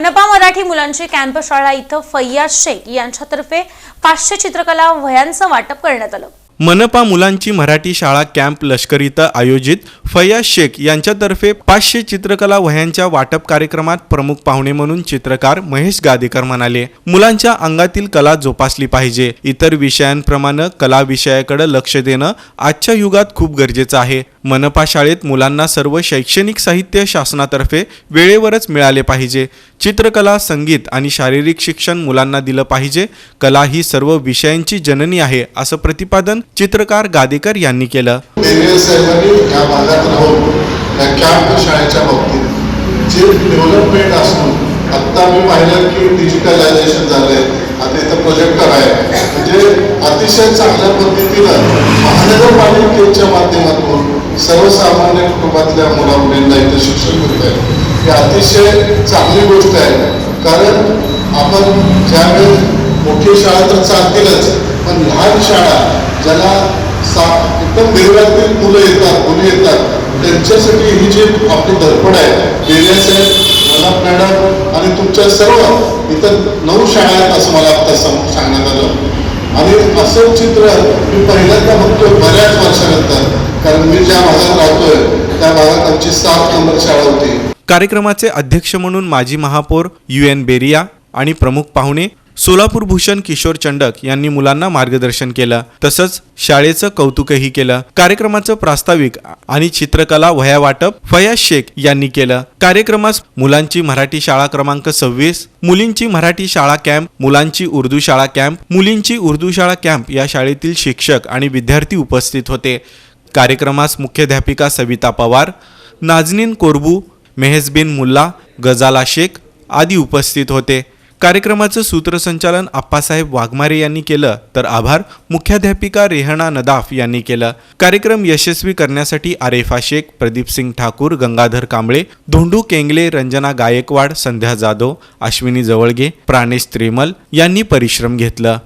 मनपा मराठी मुलांची कॅम्प शाळा इथं फैयाज शेख यांच्यातर्फे पाचशे चित्रकला वह्यांचं वाटप करण्यात आलं. मनपा मुलांची मराठी शाळा कॅम्प लष्कर इथं आयोजित फैयाज शेख यांच्यातर्फे पाचशे चित्रकला वह्यांच्या वाटप कार्यक्रमात प्रमुख पाहुणे म्हणून चित्रकार महेश गादेकर म्हणाले मुलांच्या अंगातील कला जोपासली पाहिजे. इतर विषयांप्रमाणे कला विषयाकडे लक्ष देणं आजच्या युगात खूप गरजेचं आहे. मनपा शाळेत मुलांना सर्व शैक्षणिक साहित्य शासनातर्फे वेळेवरच मिळाले पाहिजे. चित्रकला संगीत आणि शारीरिक शिक्षण मुलांना दिलं पाहिजे. कला ही सर्व विषयांची जननी आहे असं प्रतिपादन चित्रकार गादेकर यांनी केलं. या भागात राहून शाळेच्या बाबतीत जे डेव्हलपमेंट असून आत्ता मी पाहिलं की डिजिटलायझेशन झालंय. आता इथं प्रोजेक्टर आहे. म्हणजे अतिशय चांगल्या पद्धतीनं महानगरपालिकेच्या माध्यमातून सर्वसामान्य कुटुंबातल्या मुला मुलींना इथं शिक्षण मिळत आहे ही अतिशय चांगली गोष्ट आहे. कारण आपण ज्यावेळेस मोठी शाळा तर चालतीलच पण लहान शाळा ज्याला सा एकदम निर्वातील मुलं येतात मुली येतात त्यांच्यासाठी ही जी आपली धडपड आहे बेरिया मला मॅडम आणि तुमच्या सर्व इतर नऊ शाळा आहेत असं मला आता सम- सांगण्यात आलं. आणि असं चित्र मी पहिल्यांदा बघतोय बऱ्याच वर्षानंतर कारण मी ज्या भागात राहतोय त्या भागात आमची सात नंबर शाळा होती. कार्यक्रमाचे अध्यक्ष म्हणून माजी महापौर यू एन बेरिया आणि प्रमुख पाहुणे सोलापूर भूषण किशोर चंडक यांनी मुलांना मार्गदर्शन केलं. तसंच शाळेचं कौतुकही केलं. कार्यक्रमाचं प्रास्ताविक आणि चित्रकला वह्या वाटप फयाज शेख यांनी केलं. कार्यक्रमास मुलांची मराठी शाळा क्रमांक सव्वीस मुलींची मराठी शाळा कॅम्प मुलांची उर्दू शाळा कॅम्प मुलींची उर्दू शाळा कॅम्प या शाळेतील शिक्षक आणि विद्यार्थी उपस्थित होते. कार्यक्रमास मुख्याध्यापिका सविता पवार नाजनीन कोरबू मेहजबिन मुल्ला गजाला शेख आदी उपस्थित होते. कार्यक्रमाचं सूत्रसंचालन आप्पासाहेब वाघमारे यांनी केलं तर आभार मुख्याध्यापिका रेहना नदाफ यांनी केलं. कार्यक्रम यशस्वी करण्यासाठी आरेफा शेख प्रदीप सिंग ठाकूर गंगाधर कांबळे धोंडू केंगले रंजना गायकवाड संध्या जाधव अश्विनी जवळगे प्राणेश त्रिमल यांनी परिश्रम घेतलं.